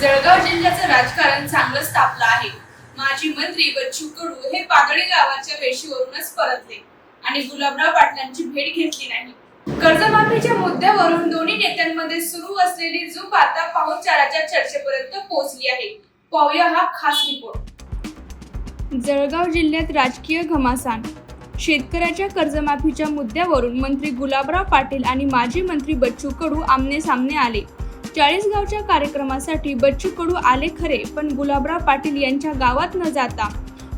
जळगाव जिल्ह्याचं राजकारण चांगलंच तापलं आहे. माजी मंत्री बच्चू कडू हे पातळी गावाच्या वेशीवरूनच परतले आणि गुलाबराव पाटलांची भेट घेतली नाही. कर्जमाफीच्या मुद्द्यावरून दोन्ही नेत्यांमध्ये सुरू असलेली झूप आता पाहुणचाराच्या चर्चेपर्यंत पोहोचली आहे. पाहूया हा खास रिपोर्ट जळगाव जिल्ह्यात राजकीय घमासान शेतकऱ्याच्या कर्जमाफीच्या मुद्द्यावरून मंत्री गुलाबराव पाटील आणि माजी मंत्री बच्चू कडू आमने सामने आले. चाळीसगावच्या कार्यक्रमासाठी बच्चू कडू आले खरे पण गुलाबराव पाटील यांच्या गावात न जाता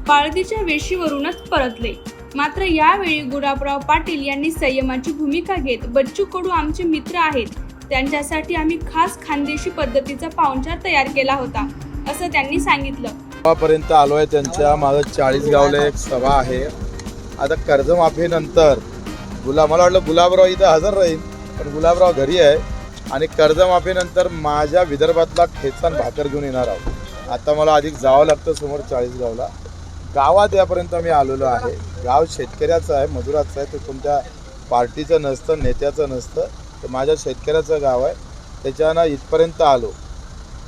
पाळदीच्या वेशीवरूनच परतले. मात्र यावेळी गुलाबराव पाटील यांनी संयमाची भूमिका घेत बच्चू कडू आमचे मित्र आहेत. त्यांच्यासाठी आम्ही खास खानदेशी पद्धतीचा पाहुणचार तयार केला होता असं त्यांनी सांगितलं. आलोय त्यांच्या. माझं चाळीस गावला एक सभा आहे. आता कर्जमाफीनंतर गुलाब मला वाटलं गुलाबराव इथं हजर राहील पण गुलाबराव घरी आहे आणि कर्जमाफीनंतर माझ्या विदर्भातला ठेचान भाकर घेऊन येणार आहोत. आता मला अधिक जावं लागतं समोर चाळीसगावला गावात यापर्यंत मी आलेलो आहे. गाव शेतकऱ्याचं आहे मजुराचं आहे ते तुमच्या पार्टीचं नसतं नेत्याचं नसतं ते माझ्या शेतकऱ्याचं गाव आहे. त्याच्यानं इथपर्यंत आलो.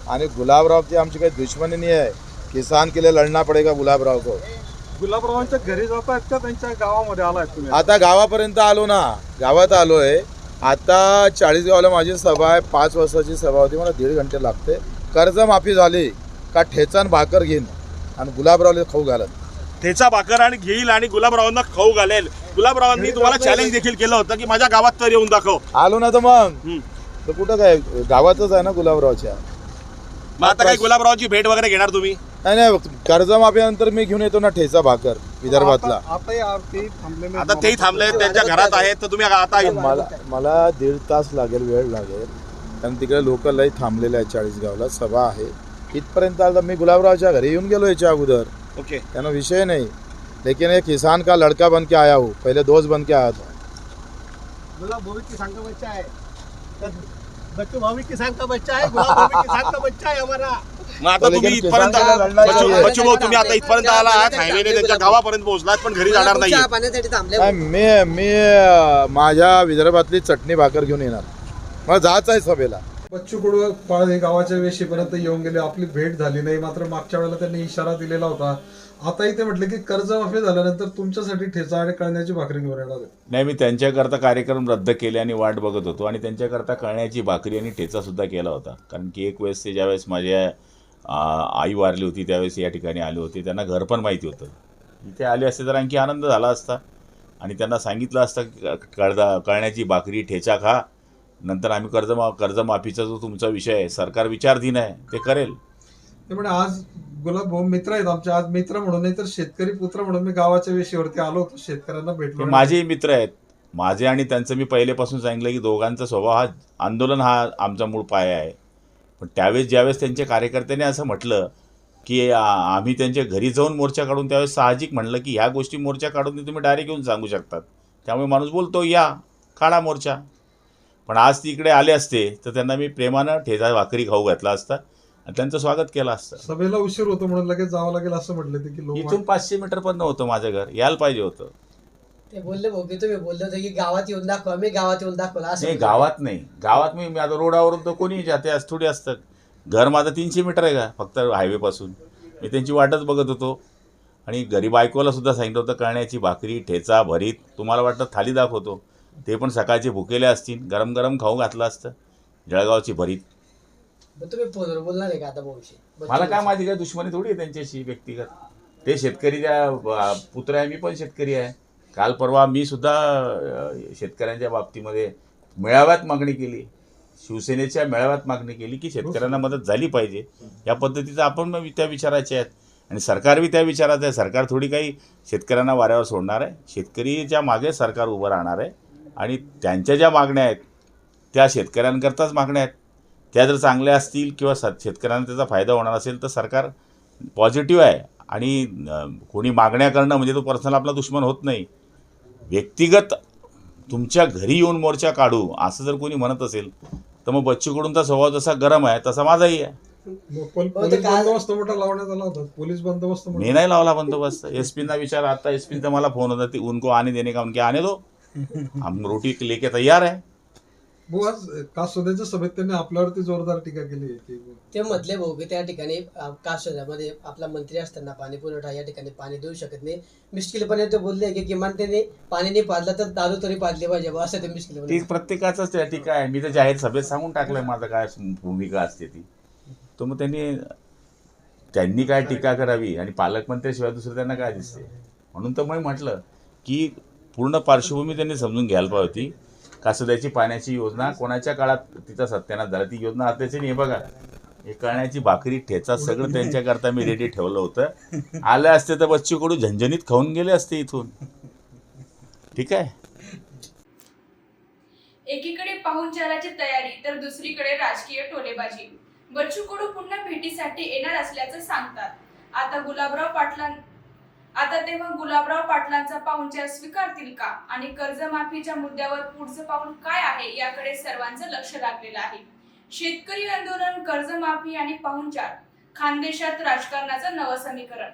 आणि गुलाबरावची आमची काही दुश्मनी नाही आहे. किसान के लिए लढना पडेगा गुलाबराव को गुलाबरावांच्या घरी जात आहेत का त्यांच्या गावामध्ये आलाय तुम्ही. आता गावापर्यंत आलो ना गावात आलो आहे आता चाळीस गावाला माझी सभा आहे पाच वाजताची सभा होती मला दीड घंटे लागते. कर्जमाफी झाली का ठेचान भाकर घेईन आणि गुलाबरावला खाऊ घालत. ठेचा भाकर आणि घेईल आणि गुलाबरावांना खाऊ घालेल. गुलाबरावांनी तुम्हाला चॅलेंज देखील केलं होतं की माझ्या गावात तर येऊन दाखव. आलो ना तर मग. तर कुठं काय गावातच आहे ना गुलाबरावच्या? मग आता काय गुलाबरावाची भेट वगैरे घेणार तुम्ही? नाही नाही कर्जमाफीनंतर मी घेऊन येतो ना ठेचा भाकर विदर्भातला. आता- तेही थांबले त्यांच्या घरात आहेत तर तुम्ही आता मला मला दीड तास लागेल वेळ लागेल. कारण तिकडे लोक लई थांबलेले आहे चाळीस गावला सभा आहे. इथपर्यंत आता मी गुलाबरावच्या घरी येऊन गेलो याच्या अगोदर. ओके. त्यानं विषय नहीं. लेकिन एक किसान का लड़का बन के आया हूँ पहले दोस्त बन के आया था. गुलाब भावी किसान का बच्चा है बच्चू भावी किसान का बच्चा है गुलाब किसान का बच्चा है हमारा. मग आता तुम्ही इथपर्यंत बच्चू भाऊ तुम्ही आता इथपर्यंत आला आहात हायवेने त्यांच्या गावापर्यंत पोहोचलात पण घरी जाणार नाही चहा पाण्यासाठी थांबले नाही, मी मी अं, माझ्या विदर्भातली चटणी भाकर घेऊन येणार. मला जायचं आहे सभेला. बच्चू कडू पाळणे गावाच्या वेशीपर्यंत येऊन गेले. आपली भेट झाली नाही. मात्र मागच्या वेळेला त्यांनी इशारा दिलेला होता. आताही ते म्हटले की कर्जमाफी झाल्यानंतर तुमच्यासाठी ठेचा आणि कळण्याची भाकरी घेऊन येणार आहे. नाही मी त्यांच्याकरता कार्यक्रम रद्द केले आणि वाट बघत होतो. आणि त्यांच्याकरता कळण्याची भाकरी आणि ठेचासुद्धा केला होता. कारण की एक वेळेस ते ज्यावेळेस माझ्या आई वारली होती त्यावेळेस या ठिकाणी आले होते. त्यांना घर पण माहिती होतं. इथे आले असते तर आणखी आनंद झाला असता. आणि त्यांना सांगितलं असतं की कळदा कळण्याची भाकरी ठेचा खा. नंतर आम्ही कर्जमा कर्जमाफीचा जो तुमचा विषय आहे सरकार विचारधीन आहे ते करेल. ते म्हणे आज गुलाब भाऊ मित्र आहेत आमचे. आज मित्र म्हणून नाही तर शेतकरी पुत्र म्हणून मी गावाच्या वेशीवरती आलो होतो. शेतकऱ्यांना भेटलो माझेही मित्र आहेत. माझे आणि त्यांचं मी पहिलेपासून सांगितलं की दोघांचा स्वभाव हा आंदोलन हा आमचा मूळ पाया आहे. पण त्यावेळेस ज्यावेळेस त्यांच्या कार्यकर्त्यांनी असं म्हटलं की आम्ही त्यांच्या घरी जाऊन मोर्चा काढून त्यावेळेस साहजिक म्हणलं की ह्या गोष्टी मोर्चा काढून तुम्ही डायरेक्ट येऊन सांगू शकतात. त्यामुळे माणूस बोलतो या काढा मोर्चा. पण आज ती इकडे आले असते तर त्यांना मी प्रेमानं ठेचा भाकरी खाऊ घातला असता आणि त्यांचं स्वागत केलं असतं. सभेला उशीर होतो म्हणून लगेच जावं लागेल असं म्हटले ते की इथून पाचशे मीटर पण नव्हतं माझं घर यायला पाहिजे होतं. ते बोलले भाऊ की तुम्ही बोलले होते की गावात येऊन दाखवा मी गावात येऊन दाखवला असं. नाही. गावात नाही. गावात मी मी आता रोडावरून तर कोणी जाते थोडी असतं घर माझं तीनशे मीटर आहे का? फक्त हायवेपासून. मी त्यांची वाटच बघत होतो. आणि घरी बायकोला सुद्धा सांगितलं होतं कळण्याची भाकरी ठेचा भरीत तुम्हाला वाटतं थाली दाखवतो. ते पण सकाळचे भुकेले असतील. गरम गरम खाऊ घातलं असतं. जळगावची भरीत. मग तुम्ही फोनवर बोलणार आहे का आता भाऊशी? मला काय माझी काय दुश्मनी थोडी आहे त्यांच्याशी व्यक्तिगत. ते शेतकरीच्या अं, पुत्र आहे मी पण शेतकरी आहे. काल परवा मी सुद्धा शेतकऱ्यांच्या बाबतीमध्ये मेळाव्यात मागणी केली. शिवसेनेच्या मेळाव्यात मागणी केली की शेतकऱ्यांना मदत झाली पाहिजे. या पद्धतीचं आपण मग त्या विचाराचे आहेत. आणि सरकार बी त्या विचाराचं आहे. सरकार थोडी काही शेतकऱ्यांना वाऱ्यावर सोडणार आहे. शेतकरीच्या मागे सरकार उभं राहणार आहे. आणि त्यांच्या ज्या मागण्या आहेत त्या शेतकऱ्यांकरताच मागण्या आहेत. त्या जर चांगल्या असतील किंवा स शेतकऱ्यांना त्याचा फायदा होणार असेल तर सरकार पॉझिटिव्ह आहे. आणि कोणी मागण्या करणं म्हणजे तो पर्सनल आपला दुश्मन होत नाही. व्यक्तिगत तुमच्या घरी येऊन मोर्चा काढू असं जर कोणी म्हणत असेल तर मग बच्चूकडूनचा स्वभाव जसा गरम आहे तसा माझाही आहे. मग पोल- हो, ते पोलीस काय- बंदोबस्त मोठा लावण्यात आला होता. पोलीस बंदोबस्त मी मोठा नाही लावला बंदोबस्त. एस पींना विचार आता एस पींचा मला फोन होता ती उनको आने देने का उनके आने दो. हम रोटी लेके तैयार है. आज कासोद्याच्या सभेत त्यांनी आपल्यावरती जोरदार टीका केली की ते म्हटले भाऊ की त्या ठिकाणी कासोद्यामध्ये आपला मंत्री असताना पाणी पुरवठा या ठिकाणी पाणी देऊ शकत नाही. मिश्किलपणे ते बोलले की किमान त्यांनी पाणी नाही पाजलं तर दारू तरी पाजली पाहिजे बुवा, असं ते ती मिश्किलपणे प्रत्येकाचाच त्या टीका आहे. मी तर जाहीर सभेत सांगून टाकलंय माझं काय भूमिका असते ती. तो मग त्यांनी त्यांनी काय टीका करावी आणि पालकमंत्र्याशिवाय दुसरं त्यांना काय दिसते म्हणून तर मी म्हटलं की पूर्ण पार्श्वभूमी त्यांनी समजून घ्यायला पाहिजे होती. कासोद्याची पाण्याची योजना कोणाच्या काळात तिचा सत्यानाश झाला? ती योजना आताची नाही हे बघा. हे कळण्याची भाकरी ठेचा सगळं त्यांच्याकरता मी रेडी ठेवलं होतं. आलं असते तर बच्चू कडू झणझणीत खाऊन गेले असते इथून. ठीक आहे? एकीकडे पाहुणचाराची तयारी तर दुसरीकडे राजकीय टोलेबाजी. बच्चू कडू पुन्हा भेटीसाठी येणार असल्याचं सांगतात. आता गुलाबराव पाटलां आता तेव्हा गुलाबराव पाटलांचा पाहुणचार स्वीकारतील का? आणि कर्जमाफीच्या मुद्द्यावर पुढचं पाऊल काय आहे याकडे सर्वांचं लक्ष लागलेलं आहे. शेतकरी आंदोलन कर्जमाफी आणि पाहुणचार खानदेशात राजकारणाचं नवं समीकरण.